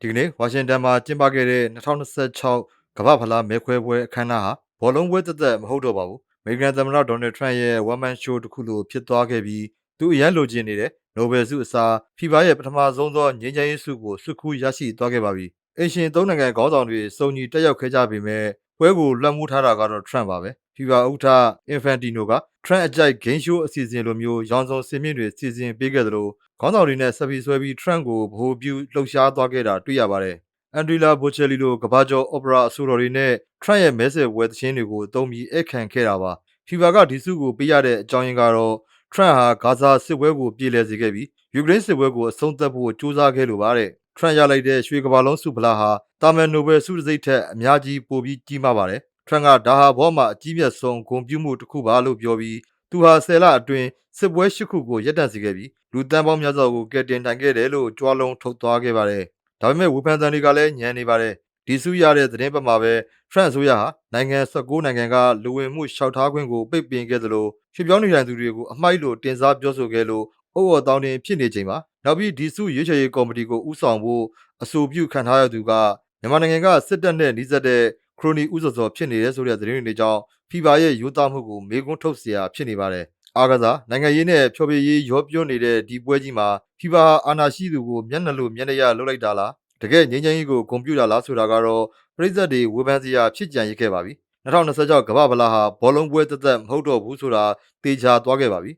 ဒီကနေ့ဝါရှင်တန်မှာကျင်းပခဲ့တဲ့2026ကမ္ဘာ့ဖလားမဲခွဲပွဲအခမ်းအနားဟာဘောလုံးပွဲသက်သက်မဟုတ်တော့ပါဘူးအမေရိကန်သမ္မတဒေါ်နယ်ထရန့်ရဲ့ one man show တစ်ခုလိုဖြစ်သွားခဲ့ပြီးသူအရန်လိုချင်နေတဲ့နိုဘယ်ဆုအစားဖီဖာရဲ့ပထမဆုံးသောငြိမ်းချမ်းရေးဆုကိုစုခူးရရှိသွားခဲ့ပါပြီအင်ရှင်သုံးနိုင်ငံခေါင်းဆောင်တွေစုံညီတက်ရောက်ခဲ့ကြပေမဲ့ပွဲကိုလွှမ်းမိုးထားတာကတော့ထရန့်ပါပဲဖီဖာဥက္ကဋ္ဌအင်ဖန်တီနိုက ထရန့်အကြိုက်ဂိမ်းရှိုးအစီအစဉ်လိုမျိုးရောင်စုံစင်မြင့်တွေစီစဉ်ပေးခဲ့သလိုခေါင်းဆောင်တွေနဲ့ဆက်ပြီးဆွဲပြီးထရန့်ကိုဗဟိုပြုလှုပ်ရှားသွားခဲ့တာတွေ့ရပါတယ်အန်ဒရီလာဘိုချယ်လီလိုကဘာကျော်အော်ပရာအဆိုတော်တွေနဲ့ထရန့်ရဲ့မဲဆယ်ဝဲသချင်းတွေကိုသုံးပြီးအခန့်ခဲ့တာပါဖီဖာကဒီစုကိုပေးရတဲ့အကြောင်းရင်းကတော့ထရန့်ဟာဂါဇာစစ်ပွဲကိုပြည်လည်စေခဲ့ပြီးယူကရိန်းစစ်ပွဲကိုအဆုံးသတ်ဖို့ကြိုးစားခဲ့လိုပါတဲ့ထရန့်ရလိုက်တဲ့ရွှေကမ္ဘာလုံးဆုဖလားဟာတာမန်နိုဘယ်ဆုတစ်ံဆိပ်ထက်အများကြီးပိုပြီးကြီးမားပါတယ် ထရန့်ကဒါဟာဘောမှာအကြီးမြတ်ဆုံးဂုဏ်ပြုမှုတစ်ခုပါလို့ပြောပြီးသူဟာဆယ်လအတွင်းစစ်ပွဲရှစ်ခုကိုရပ်တန့်စေခဲ့ပြီးလူတန်းပေါင်းများစွာကိုကယ်တင်နိုင်ခဲ့တယ်လို့ကြွားလုံးထုတ်သွားခဲ့ပါတယ်ဒါပေမဲ့ဝေဖန်သံတွေကလည်းညံနေပါတယ်ဒီစုရတဲ့သတင်းပတ်မှာပဲဖရန့်အစိုးရဟာနိုင်ငံ19နိုင်ငံကလူဝင်မှုလျှောက်ထားခွင့်ကိုပိတ်ပင်ခဲ့သလိုရွှေ့ပြောင်းနေထိုင်သူတွေကိုအမိုက်လိုတင်စားပြောဆိုခဲ့လို့အုပ်အော်တောင်းတင်ဖြစ်နေချိန်မှာနောက်ပြီးဒီစုရွေးချယ်ရေးကော်မတီကိုဥဆောင်ဖို့အဆိုပြုခံထားရသူကမြန်မာနိုင်ငံကစစ်တပ်နဲ့နှိစက်တဲ့ ခရိုနီဥစောစောဖြစ်နေတဲ့ဆိုတဲ့သတင်းတွေကြောင့်ဖီဖာရဲ့ရိုးသားမှုကိုမေးခွန်းထုတ်စရာဖြစ်နေပါတယ်။အားကစားနိုင်ငံရေးနဲ့ဖျော်ဖြေရေးရောပြောနေတဲ့ဒီပွဲကြီးမှာဖီဖာအာဏာရှိသူကိုမျက်နှာလိုမျက်နှာရလှုပ်လိုက်တာလားတကယ်ငြိမ်းချမ်းရေးကိုကွန်ပျူတာလားဆိုတာကတော့ပြည်သက်တွေဝေဖန်စရာဖြစ်ကြံရခဲ့ပါပြီ။2026ကမ္ဘာဗလာဟာဘောလုံးပွဲသက်သက်မဟုတ်တော့ဘူးဆိုတာသေချာသွားခဲ့ပါပြီ